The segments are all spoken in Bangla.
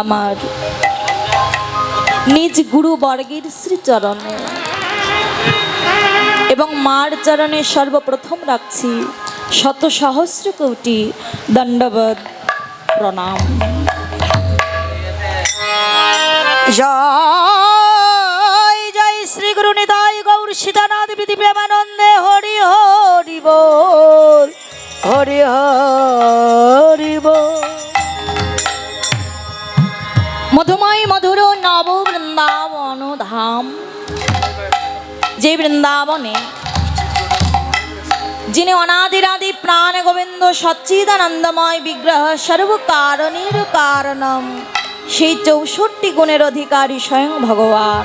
আমার নিজ গুরু বর্গের শ্রীচরণে। এবং মার চরণে সর্বপ্রথম রাখছি শত সহস্র কোটি দণ্ডবত প্রণাম। জয় জয় শ্রী গুরু নিতাই গৌর সীতানাথ প্রীতি প্রেমানন্দে। হরি হরি বল, হরি হরি মধুময় মধুর নব বৃন্দাবন ধাম যে বৃন্দাবনে যিনি অনাদিরাদি প্রাণ গোবিন্দ সচ্চিদানন্দময় বিগ্রহ সর্বকারণের কারণম সেই চৌষট্টি গুণের অধিকারী স্বয়ং ভগবান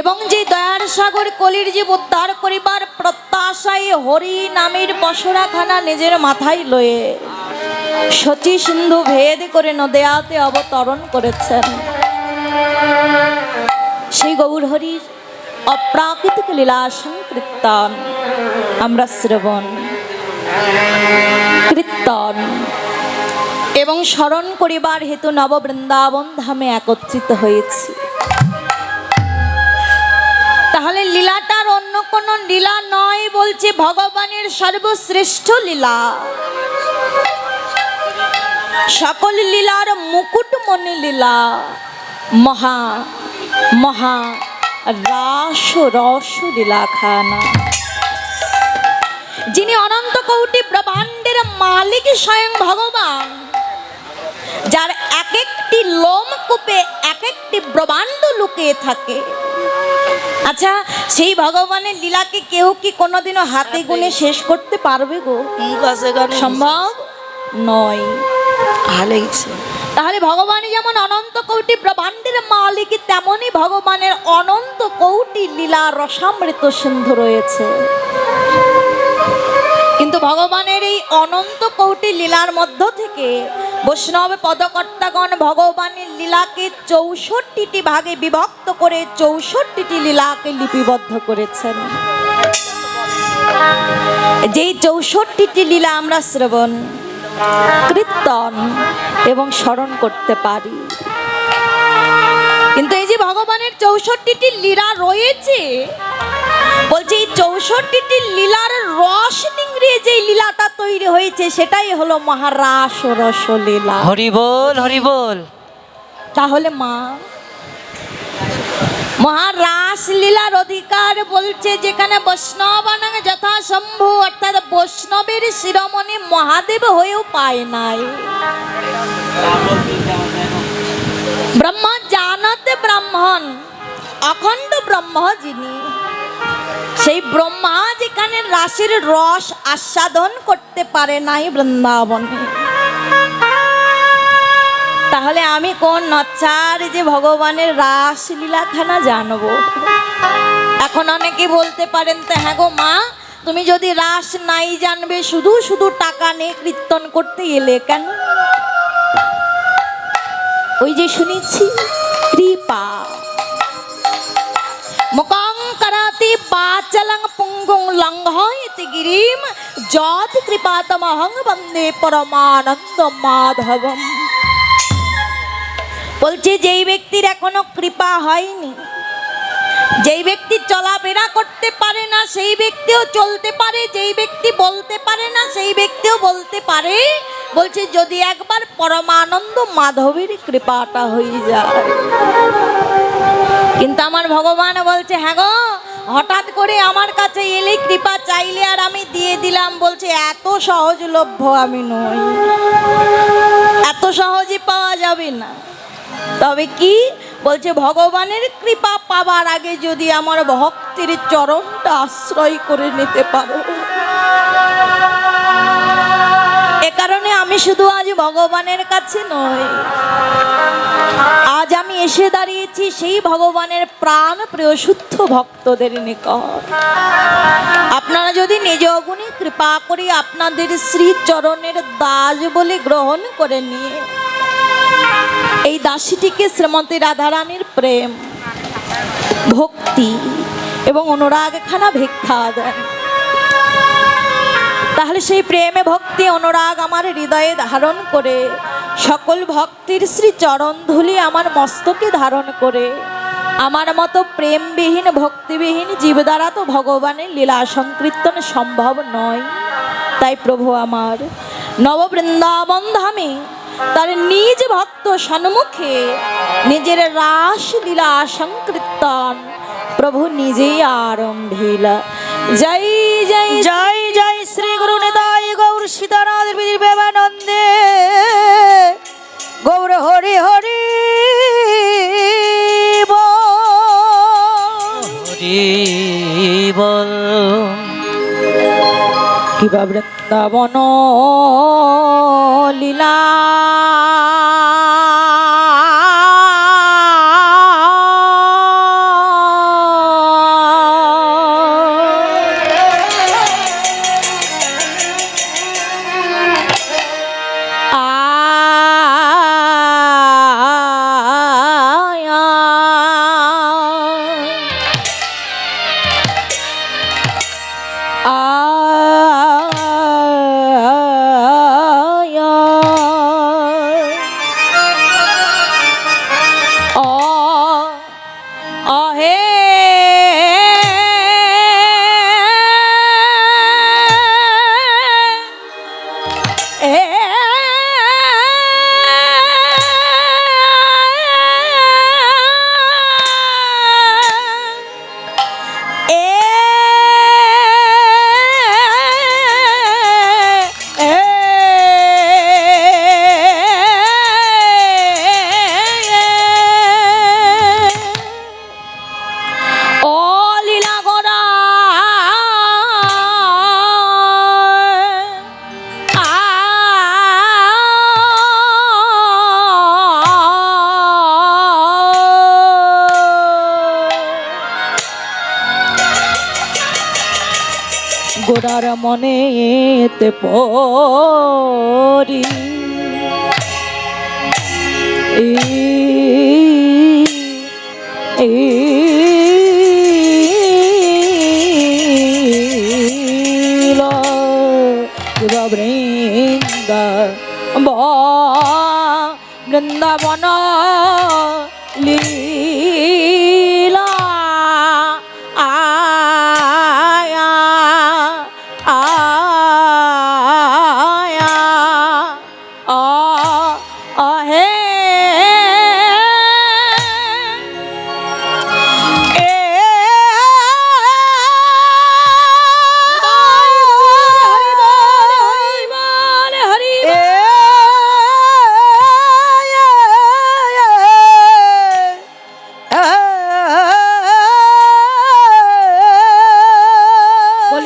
এবং যে দয়ার সাগর কলির জীব উদ্ধার করিবার প্রত্যাশায় হরি নামের পশরাখানা নিজের মাথায় লয়ে সচি সিন্ধু ভেদ করে নদেয়াতে অবতরণ করেছেন। সেই গৌর হরির অপ্রাকৃতিক লীলা সংকীর্তন আমরা শ্রবণ। কীর্তন। এবং স্মরণ করিবার হেতু নববৃন্দাবন ধামে একত্রিত হয়েছি। তাহলে লীলাটার অন্য কোনো লীলা নয় বলছে ভগবানের সর্বশ্রেষ্ঠ লীলা। সকল লীলার মুকুটমণি লীলা। মহা মহা রাস রস লীলা খানা। যিনি অনন্ত কৌটি ব্রহ্মাণ্ডের মালিক স্বয়ং ভগবান যার এক একটি লোম কূপে এক একটি ব্রহ্মাণ্ড লুকিয়ে থাকে। আচ্ছা সেই ভগবানের লীলাকে কেউ কি কোনোদিনও হাতে গুনে শেষ করতে পারবে গো? সম্ভব নয়। গেছে। তাহলে ভগবান যেমন অনন্ত কৌটি ব্রহ্মাণ্ডের মালিক তেমনই ভগবানের অনন্ত কৌটি লীলা রসামৃত সিন্ধু রয়েছে। কিন্তু ভগবানের এই অনন্ত কৌটি লীলার মধ্য থেকে বৈষ্ণব পদকর্তাগণ ভগবানের লীলাকে চৌষট্টিটি ভাগে বিভক্ত করে চৌষট্টিটি লীলাকে লিপিবদ্ধ করেছেন। যেই চৌষট্টিটি লীলা আমরা শ্রবণ কীর্তন এবং স্মরণ করতে পারি। কিন্তু এই যে ভগবানের চৌষট্টিটি লীলা রয়েছে বলছে এই চৌষট্টিটি লীলার রস নিংড়িয়ে যে লীলাটা তৈরি হয়েছে সেটাই হলো মহারাস রস লীলা হরি বল হরি বল। তাহলে মা মহারাস লীলার অধিকার বলছে যেখানে বৈষ্ণবানাং যথাসম্ভু, অর্থাৎ বৈষ্ণবের শিরোমণি মহাদেব হয়েও পায় নাই। ব্রহ্ম জানতে ব্রাহ্মণ, অখণ্ড ব্রহ্ম যিনি। সেই ব্রহ্মা যেখানে রাশির রস আস্বাদন করতে পারে নাই বৃন্দাবনে। তাহলে আমি কোন নচ্চার যে ভগবানের রাসলীলাখানা জানব? এখন অনেকে বলতে পারেন, তো হ্যাঁ গো মা, তুমি যদি রাস নাই জানবে, শুধু শুধু টাকা নিয়ে কীর্তন করতে এলে কেন? ওই যে শুনেছি, কৃপা। মুখং করাতি বাচলং পুঙ্গুং লঙ্ঘয়তি গিরিম যত কৃপাতমহং বন্দে পরমানন্দ মাধবম। বলছে, যেই ব্যক্তির এখনও কৃপা হয়নি, যেই ব্যক্তি চলাফেরা করতে পারে না, সেই ব্যক্তিও চলতে পারে, যেই ব্যক্তি বলতে পারে না, সেই ব্যক্তিও বলতে পারে। বলছে, যদি একবার পরমানন্দ মাধবের কৃপাটা হয়ে যায়। কিন্তু আমার ভগবান বলছে হ্যাঁ গো, হঠাৎ করে আমার কাছে এলে কৃপা চাইলে আর আমি দিয়ে দিলাম। বলছে, এত সহজলভ্য আমি নই, এত সহজে পাওয়া যাবে না। তবে কি বলছে, ভগবানের কৃপা পাবার আগে যদি আমার ভক্তির চরণটা আশ্রয় করে নিতে পারো। এ কারণে আমি শুধু আজ ভগবানের কাছে নই, আজ আমি এসে দাঁড়িয়েছি সেই ভগবানের প্রাণ প্রিয় শুদ্ধ ভক্তদের নিকট। আপনারা যদি নিজ অগুণে কৃপা করে আপনাদের শ্রী চরণের দাস বলে গ্রহণ করে নিয়ে এই দাসীটিকে শ্রীমতী রাধারানীর প্রেম, ভক্তি এবং অনুরাগ খানা ভিক্ষা দেন। তাহলে সেই প্রেমে ভক্তি, অনুরাগ আমার হৃদয়ে ধারণ করে, সকল ভক্তির শ্রী চরণ ধুলি আমার মস্তকে ধারণ করে। আমার মতো প্রেমবিহীন, ভক্তিবিহীন জীব দ্বারা তো ভগবানের লীলা সংকীর্তন সম্ভব নয়। তাই প্রভু আমার, নববৃন্দাবন ধামে তার নিজ ভক্ত সন্মুখে নিজের রাস লীলা সংকীর্তন প্রভু নিজেই আরম্ভিলা। জয় জয় জয় জয় শ্রী গুরু নিতাই গৌর সীতানাথ গৌর হরি হরি বল। হরি বল। কিবা বৃন্দাবন লীলা গোড়ার মনে এতে পরি বৃন্দ বৃন্দাবন লীলা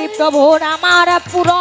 প্রভুর আমার পুরা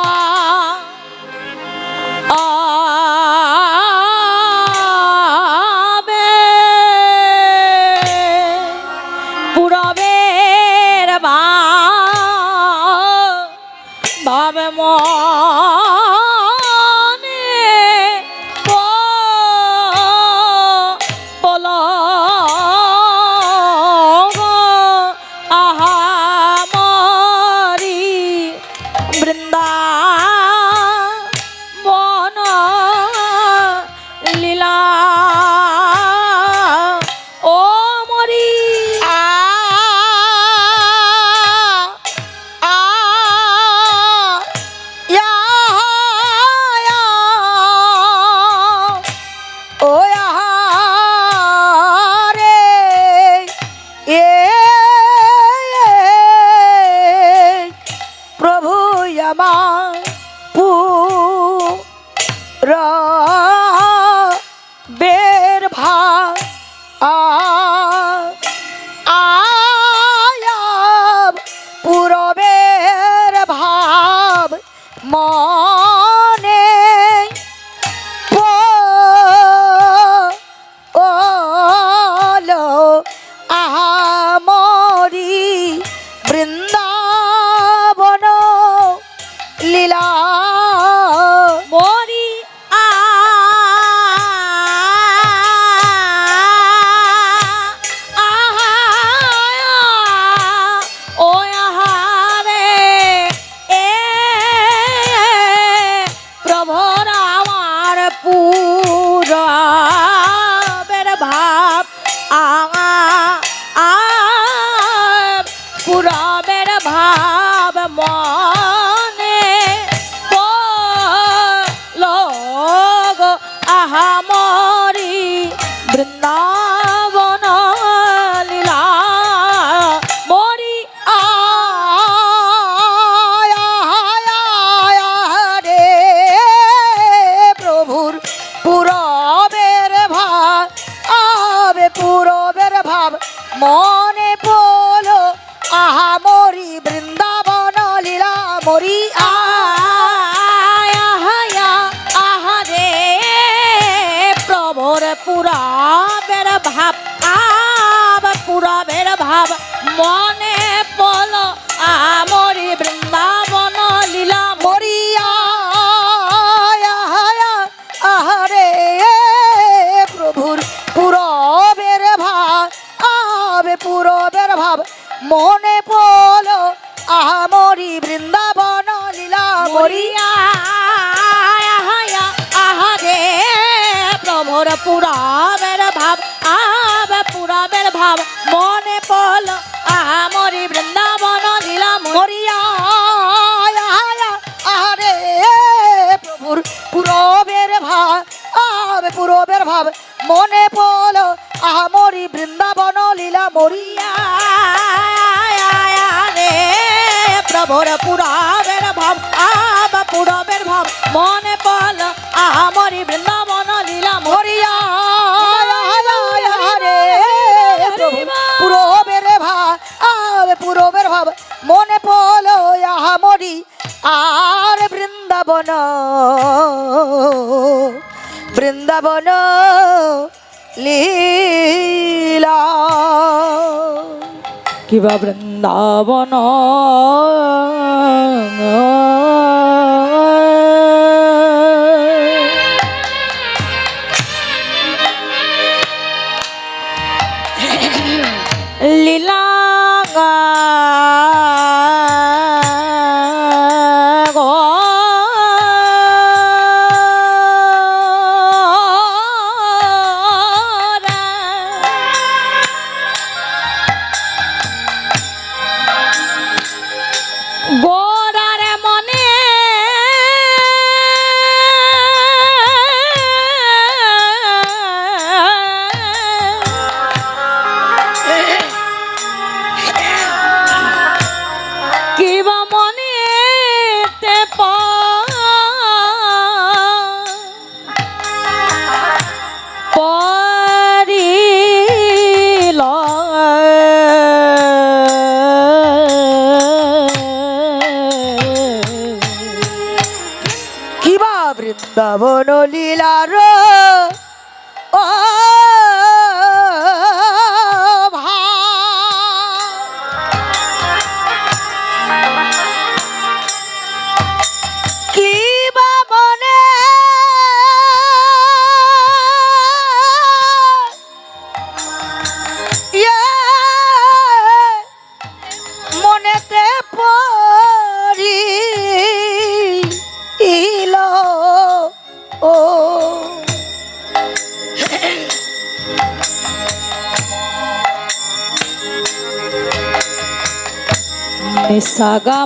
মনে মনে পল আমরি বৃন্দাবন লীলা মরিয়া। আহারে, প্রভুর পুরবের ভাব, আবে পুরবের ভাব। মনে পড়ল আহা মরি বৃন্দাবন লীলা মরিয়া। আহারে, প্রভুর পুরাবের ভাব, আব পুরাবের ভাব। মনে পল মনে পড়ল আহা মরি বৃন্দাবন লীলা মরিয়া। রে প্রভুর পুরাবের ভাব, আব পুরবের ভাব। মনে পল আমরি বৃন্দাবন লীলা মরিয়া। রে পুরবের ভাব, আবে পুরবের ভাব। মনে পড়ল আহা মরি আর বৃন্দাবন। বৃন্দাবন লীলা। কিবা বৃন্দাবন? Гол! বৃন্দাবন шагом.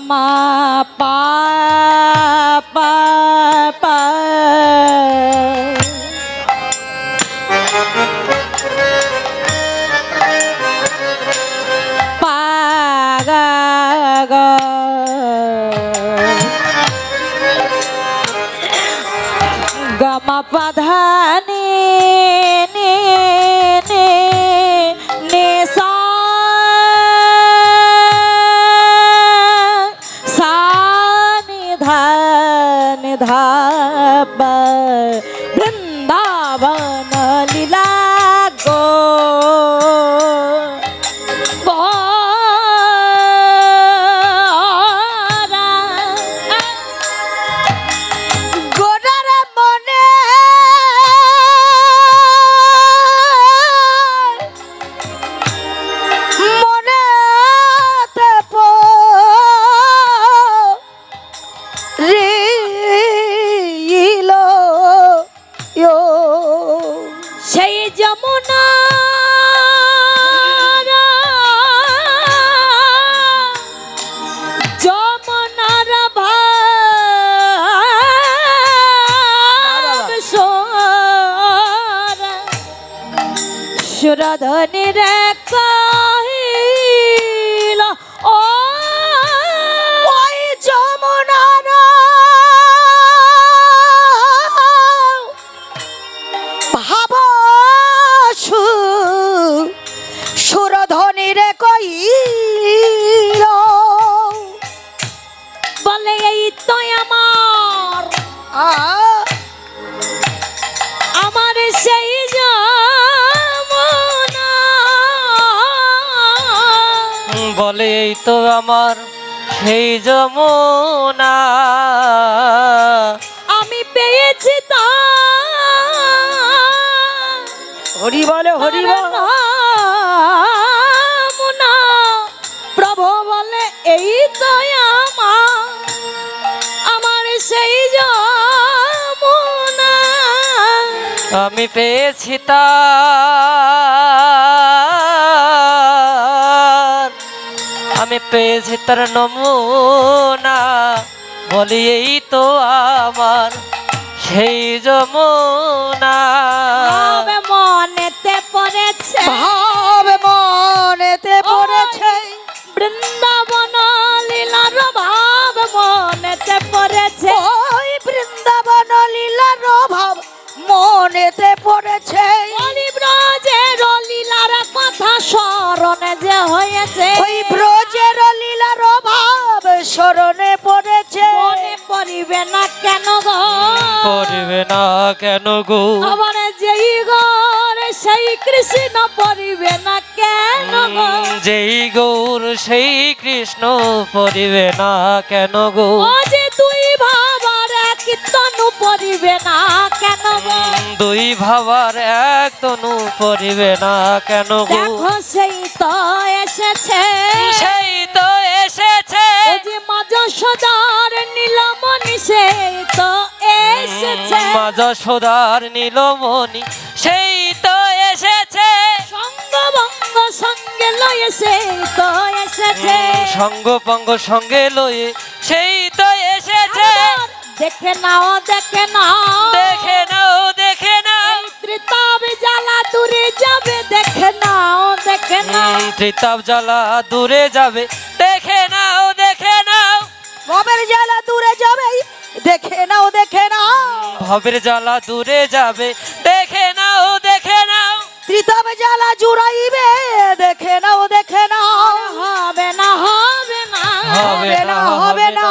সুরধনি রে বলে এই তো আমার সেই যমুনা। আমি পেয়েছি তা। হরি বলে হরি মুনা প্রভু বলে এই তো আমার আমার সেই যমুনা। আমি পেয়েছি তার আমি পেয়েছি তার নমুনা বলি এই তো আমার সেই যমুনা। মনেতে পড়েছে। ভাব মনেতে পড়েছে। বৃন্দাবন না কেন গো? পড়বে না কেন গো? আবার যেই গরে সেই কৃষ্ণ পড়িবে না কেন গো? যেই গৌর সেই কৃষ্ণ পড়িবে না কেন গো? ও যে তুই ভাবার কীর্তন পড়িবে না কেন গো? দুই ভাবার এক তনু পড়িবে না কেন গো? দেখো সেই তো এসেছে। সেই তো যে মাঝ নীলমণি তো এসেছে। মাজা সদার নীলমণি সেই তো এসেছে। সঙ্গ ভঙ্গ সঙ্গে লয়ে সেই তো এসেছে। সঙ্গ পঙ্গ সঙ্গে লয়ে সেই তো এসেছে। দেখে নাও দেখে নাও। দেখে নাও দেখে নাও। ত্রিতাব জ্বালা দূরে যাবে দেখে নাও দেখে নাও। উম, ত্রিতাপ জ্বালা দূরে যাবে দেখে নাও। ভবের জ্বালা দূরে যাবে দেখে নাও দেখে নাও। ভবের জ্বালা দূরে যাবে দেখে নাও দেখে নাও। ত্রিতব জ্বালা জুড়াইবে দেখে নাও দেখে নাও। হবে না হবে না। হবে না হবে না।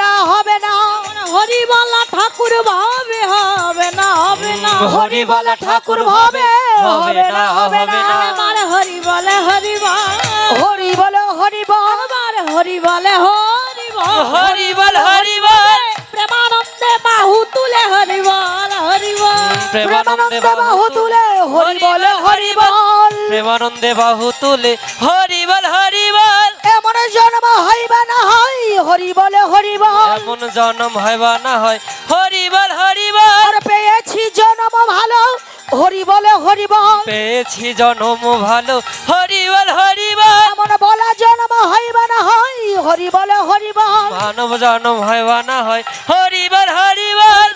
না হবে না। হরি বলা ঠাকুর ভাবে হবে না হবে না। হরি বলা ঠাকুর ভাবে হবে না হবে না। আমার হরি বলে হরি হরি বলে হরি আমার হরি বলে হরি হরি বল হরি বল। প্রেমানন্দে বাহু তুলে হরি বল হরি বল। প্রেমানন্দ বাহু তুলে হরি বলে হরি বল প্রেমানন্দে বাহু তুলে হরি বল হরি বল। এমন জন্ম হইবা না হয় হরি বলে হরি বল। এমন জন্ম হয় বা না হয় হরি বল হরি বল। পেয়েছি জন্ম ভালো হরি বলে হরি বল। পেয়েছি জন্ম ভালো হরি বল হরি বল। এমন বলা জন্ম হইবা না হয় হরি বলে হরি বল। মানব জন্ম হয় বা না হয় হরি বল হরি বল।